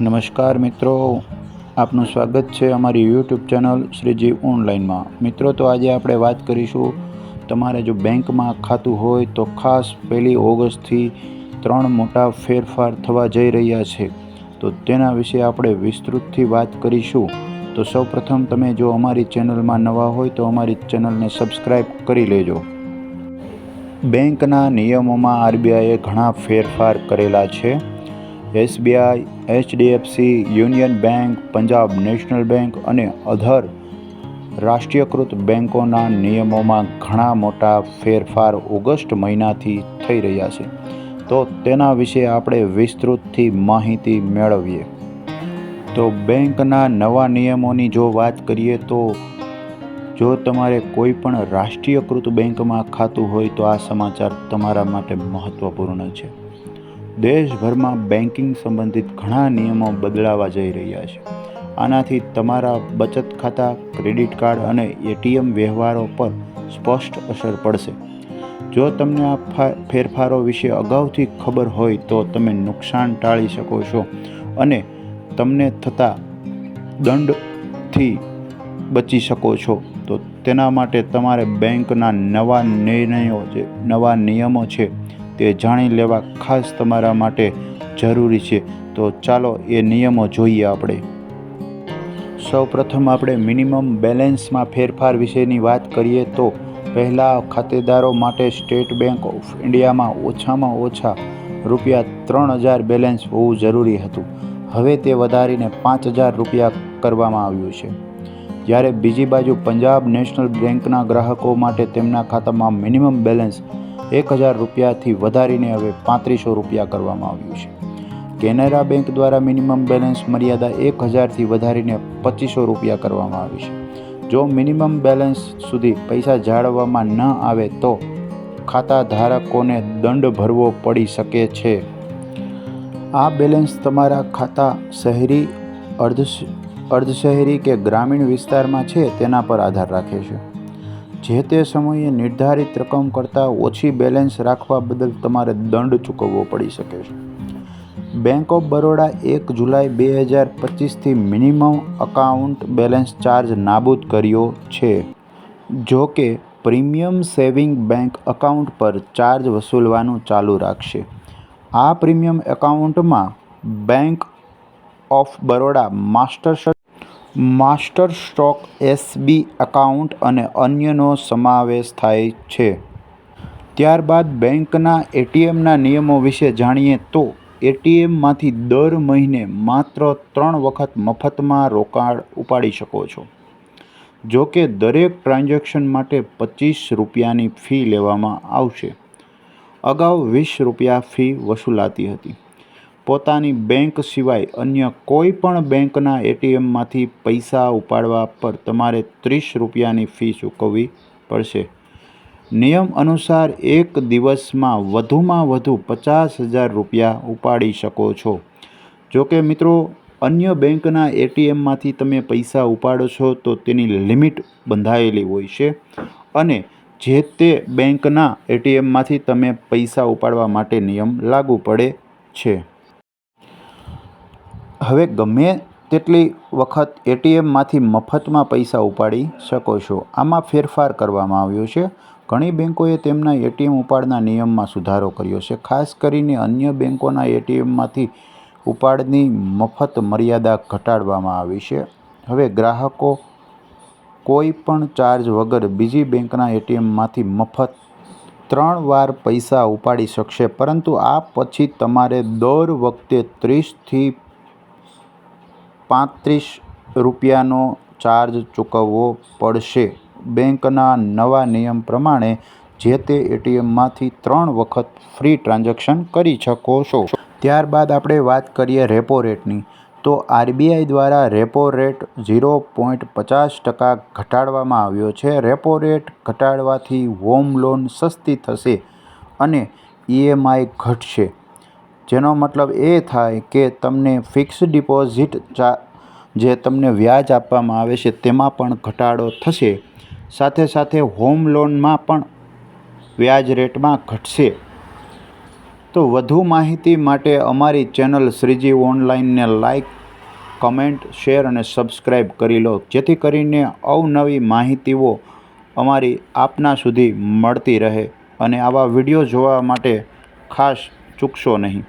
નમસ્કાર મિત્રો. આપનું સ્વાગત છે અમારી યુટ્યુબ ચેનલ શ્રીજી ઓનલાઈનમાં. મિત્રો, તો આજે આપણે વાત કરીશું તમારે જો બેંકમાં ખાતું હોય તો ખાસ પહેલી ઓગસ્ટથી ત્રણ મોટા ફેરફાર થવા જઈ રહ્યા છે. તો તેના વિશે આપણે વિસ્તૃતથી વાત કરીશું. તો સૌપ્રથમ તમે જો અમારી ચેનલમાં નવા હોય તો અમારી ચેનલને સબસ્ક્રાઈબ કરી લેજો. બેંકના નિયમોમાં આરબીઆઈએ ઘણા ફેરફાર કરેલા છે. SBI, HDFC, union bank, Punjab national bank અને અધર રાષ્ટ્રીયકૃત બેંકોના નિયમોમાં ઘણા મોટા ફેરફાર ઓગસ્ટ મહિનાથી થઈ રહ્યા છે. તો તેના વિશે આપણે વિસ્તૃતથી માહિતી મેળવીએ. તો બેંકના નવા નિયમોની જો વાત કરીએ તો જો તમારે કોઈ પણ રાષ્ટ્રીયકૃત બેંકમાં ખાતું હોય તો આ સમાચાર તમારા માટે મહત્ત્વપૂર્ણ છે. દેશભરમાં બેન્કિંગ સંબંધિત ઘણા નિયમો બદલાવા જઈ રહ્યા છે. આનાથી તમારા બચત ખાતા, ક્રેડિટ કાર્ડ અને એટીએમ વ્યવહારો પર સ્પષ્ટ અસર પડશે. જો તમને આ ફેરફારો વિશે અગાઉથી ખબર હોય તો તમે નુકસાન ટાળી શકો છો અને તમને થતા દંડથી બચી શકો છો. તો તેના માટે તમારે બેંકના નવા નિર્ણયો જે, નવા નિયમો છે તે જાણી લેવા ખાસ તમારા માટે જરૂરી છે. તો ચાલો એ નિયમો જોઈએ આપણે. સૌપ્રથમ આપણે મિનિમમ બેલેન્સમાં ફેરફાર વિશેની વાત કરીએ તો પહેલાં ખાતેદારો માટે સ્ટેટ બેંક ઓફ ઇન્ડિયામાં ઓછામાં ઓછા રૂપિયા ત્રણ હજાર બેલેન્સ હોવું જરૂરી હતું. હવે તે વધારીને પાંચ હજાર રૂપિયા કરવામાં આવ્યું છે. જ્યારે બીજી બાજુ પંજાબ નેશનલ બેંકના ગ્રાહકો માટે તેમના ખાતામાં મિનિમમ બેલેન્સ એક હજાર રૂપિયાથી વધારીને હવે પાંત્રીસો રૂપિયા કરવામાં આવ્યું છે. કેનેરા બેંક દ્વારા મિનિમમ બેલેન્સ મર્યાદા એક હજારથી વધારીને પચીસો રૂપિયા કરવામાં આવી છે. જો મિનિમમ બેલેન્સ સુધી પૈસા જાળવવામાં ન આવે તો ખાતા ધારકોને દંડ ભરવો પડી શકે છે. આ બેલેન્સ તમારા ખાતા શહેરી, અર્ધ અર્ધ શહેરી કે ગ્રામીણ વિસ્તારમાં છે તેના પર આધાર રાખે છે. જે તે સમયે નિર્ધારિત રકમ કરતાં ઓછી બેલેન્સ રાખવા બદલ તમારે દંડ ચૂકવવો પડી શકે છે. બેંક ઓફ બરોડા એક જુલાઈ બે હજાર પચીસથી મિનિમમ અકાઉન્ટ બેલેન્સ ચાર્જ નાબૂદ કર્યો છે. જો કે, પ્રીમિયમ સેવિંગ બેંક અકાઉન્ટ પર ચાર્જ વસૂલવાનું ચાલુ રાખશે. આ પ્રીમિયમ એકાઉન્ટમાં bank of Baroda master master stroke SB account અને અન્યનો સમાવેશ થાય છે. ત્યારબાદ બેંકના એટીએમના નિયમો વિશે જાણીએ તો એટીએમમાંથી દર મહિને માત્ર ત્રણ વખત મફતમાં રોકાણ ઉપાડી શકો છો. જો કે દરેક ટ્રાન્ઝેક્શન માટે પચીસ રૂપિયાની ફી લેવામાં આવશે. અગાઉ વીસ રૂપિયા ફી વસૂલાતી હતી. પોતાની બેંક સિવાય અન્ય કોઈ પણ બેંકના એટીએમમાંથી પૈસા ઉપાડવા પર તમારે ત્રીસ રૂપિયાની ફી ચૂકવવી પડશે. નિયમ અનુસાર એક દિવસમાં વધુમાં વધુ પચાસ હજાર રૂપિયા ઉપાડી શકો છો. જો કે મિત્રો, અન્ય બેંકના એટીએમમાંથી તમે પૈસા ઉપાડો છો તો તેની લિમિટ બંધાયેલી હોય છે અને જે તે બેંકના એટીએમમાંથી તમે પૈસા ઉપાડવા માટે નિયમ લાગુ પડે છે. હવે ગમે તેટલી વખત એટીએમમાંથી મફતમાં પૈસા ઉપાડી શકો છો. આમાં ફેરફાર કરવામાં આવ્યો છે. ઘણી બેંકોએ તેમના એટીએમ ઉપાડના નિયમમાં સુધારો કર્યો છે. ખાસ કરીને અન્ય બેંકોના એટીએમમાંથી ઉપાડની મફત મર્યાદા ઘટાડવામાં આવી છે. હવે ગ્રાહકો કોઈ પણ ચાર્જ વગર બીજી બેંકના એટીએમમાંથી મફત ત્રણ વાર પૈસા ઉપાડી શકશે. પરંતુ આ પછી તમારે દર વખતે ત્રીસથી પાંત્રીસ રૂપિયાનો ચાર્જ ચૂકવવો પડશે. બેંકના નવા નિયમ પ્રમાણે જે તે એટીએમમાંથી ત્રણ વખત ફ્રી ટ્રાન્ઝેક્શન કરી શકો છો. ત્યારબાદ આપણે વાત કરીએ રેપો રેટની. તો આરબીઆઈ દ્વારા રેપો રેટ ઝીરો પોઈન્ટ પચાસ ટકા ઘટાડવામાં આવ્યો છે. રેપો રેટ ઘટાડવાથી હોમ લોન સસ્તી થશે અને ઈએમઆઈ ઘટશે. જેનો મતલબ એ થાય કે તમને ફિક્સ ડિપોઝિટ જે તમને વ્યાજ આપવામાં આવે છે, તેમાં પણ ઘટાડો થશે. સાથે સાથે હોમ લોનમાં પણ વ્યાજ રેટમાં ઘટશે. તો વધુ માહિતી માટે અમારી ચેનલ શ્રીજી ઓનલાઈનને લાઈક કમેન્ટ, શેર અને સબસ્ક્રાઈબ કરી લો. જેથી કરીને અવનવી માહિતીઓ અમારી આપના સુધી મળતી રહે અને આવા વીડિયો જોવા માટે ખાસ ચૂકશો નહીં.